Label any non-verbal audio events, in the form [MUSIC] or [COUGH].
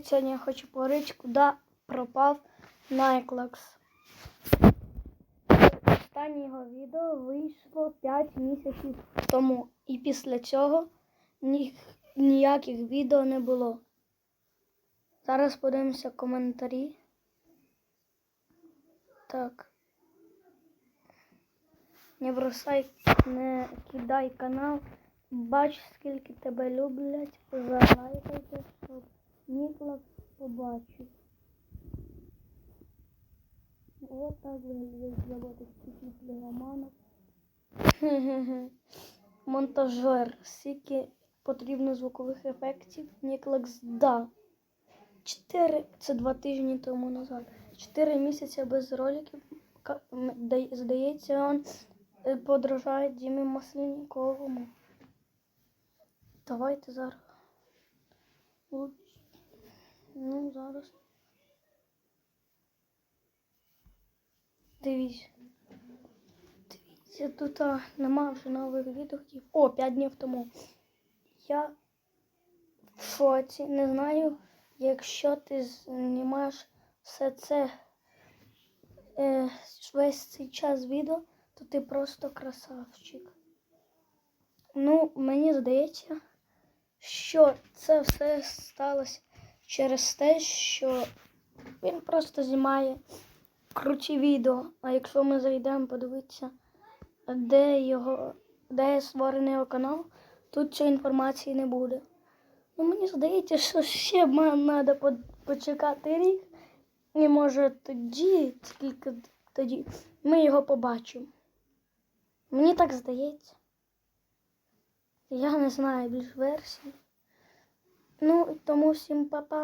Сьогодні я хочу поговорити, куди пропав Найклакс. Останнє його відео вийшло 5 місяців тому. І після цього ні, ніяких відео не було. Зараз подивимося коментарі. Так. Не бросай, не кидай канал. Бач, скільки тебе люблять. Залайкайте, щоб побачив. От так виглядає заводи стільки флегоманок. [LAUGHS] Монтажер. Скільки потрібно звукових ефектів. Ніклакс да. Чотири, це два тижні тому назад. Чотири місяці без роликів. Здається, він е, подражає Дімі Масленниковому. Давайте зараз. Зараз. Дивіться. Дивіться, тут а, нема вже нових відгуків. О, 5 днів тому. Я в шоці. Не знаю, якщо ти знімаєш все це е, весь цей час відео, то ти просто красавчик. Ну, мені здається, що це все сталося через те, що він просто знімає круті відео. А якщо ми зайдемо подивитися, де його, де створений його канал, тут цієї інформації не буде. Ну, мені здається, що ще треба почекати рік. І може тоді, тільки тоді, ми його побачимо. Мені так здається. Я не знаю більш версій. Ну, тому всім па-па.